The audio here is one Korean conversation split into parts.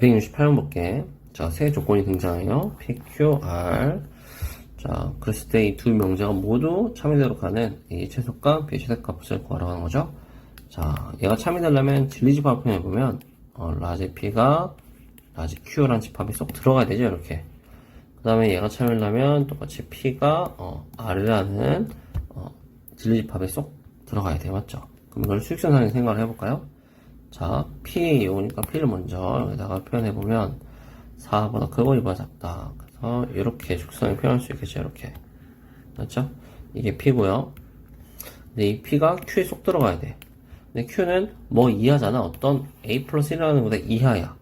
268번 볼게. 자, 세 조건이 등장해요. PQR. 자, 그랬을 때 이 두 명제가 모두 참이되도록 하는 이 최소값, 비최소값을 구하라고 하는 거죠. 자, 얘가 참이 되려면 진리집합 표현해 보면, 어, 라지 P가 라지 Q라는 집합이 쏙 들어가야 되죠, 이렇게. 그 다음에 얘가 참이려면 똑같이 P가, 어, R이라는, 어, 진리집합에 쏙 들어가야 돼요, 맞죠? 그럼 이걸 수익선상에 생각을 해볼까요? 자, P 오니까 P를 먼저 여기다가 표현해 보면 4보다 크고 2보다 작다. 그래서 이렇게 축성에 표현할 수 있겠죠, 이렇게. 맞죠? 이게 P고요. 근데 이 P가 Q에 쏙 들어가야 돼. 근데 Q는 뭐 이하잖아. 어떤 A 플러스 1이라는 것보다 이하야.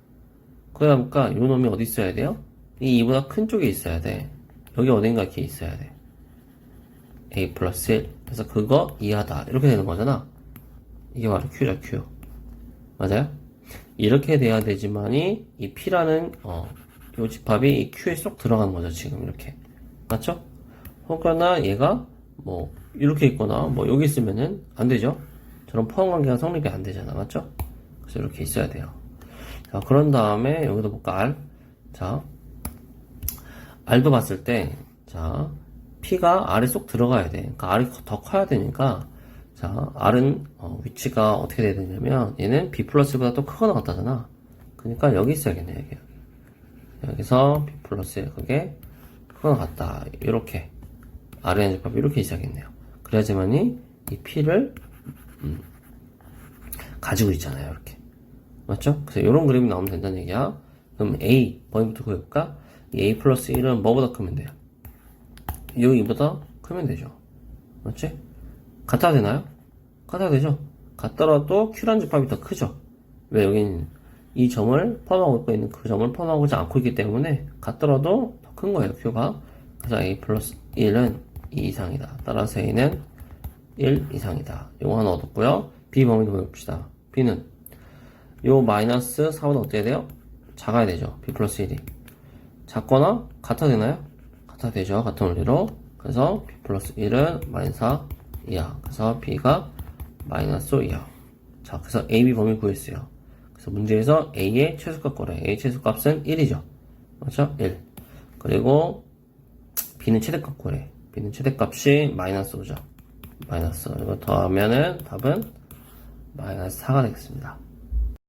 그러니까 이 놈이 어디 있어야 돼요? 이 2보다 큰 쪽에 있어야 돼. 여기 어딘가 이렇게 있어야 돼. A 플러스 1. 그래서 그거 이하다. 이렇게 되는 거잖아. 이게 바로 Q죠, Q. 맞아요? 이렇게 돼야 되지만이 이 P라는 어, 요 집합이 이 Q에 쏙 들어가는 거죠 지금 이렇게 맞죠? 혹여나 얘가 뭐 이렇게 있거나 뭐 여기 있으면은 안 되죠? 저런 포함 관계가 성립이 안 되잖아 맞죠? 그래서 이렇게 있어야 돼요 자 그런 다음에 여기도 볼까 R 자 R도 봤을 때 자 P가 R에 쏙 들어가야 돼 그러니까 R이 더 커야 되니까 자, R은 어, 위치가 어떻게 돼야 되냐면 얘는 B 플러스보다 또 크거나 같다잖아. 그러니까 여기 있어야겠네 여기. 여기서 B 플러스 그게 크거나 같다. 이렇게 R의 집합이 이렇게 있어야겠네요. 그래야지만이 이 P를 음, 가지고 있잖아요. 이렇게 맞죠? 그래서 이런 그림이 나오면 된다는 얘기야. 그럼 A 범위부터 구해볼까? 이 A 플러스 1은 뭐보다 크면 돼요? 여기보다 크면 되죠. 맞지? 같아야 되나요? 같아야 되죠? 같더라도 Q란 집합이 더 크죠? 왜 여기는 이 점을 포함하고 있는 그 점을 포함하지 않고 있기 때문에 같더라도 더 큰 거예요, Q가. 그래서 A 플러스 1은 2 이상이다. 따라서 A는 1 이상이다. 요거 하나 얻었고요. B 범위도 보여봅시다. B는 요 마이너스 4보다 어때야 돼요? 작아야 되죠. B 플러스 1이. 작거나 같아야 되나요? 같아야 되죠. 같은 원리로. 그래서 B 플러스 1은 마이너스 4 이하. 그래서 B가 마이너스 5 이하. 자, 그래서 AB 범위 구했어요. 그래서 문제에서 A의 최소값 구래. A 최소값은 1이죠. 맞죠? 1. 그리고 B는 최대값 구래. B는 최대값이 마이너스 5죠. 마이너스. 이거 더하면은 답은 마이너스 4가 되겠습니다.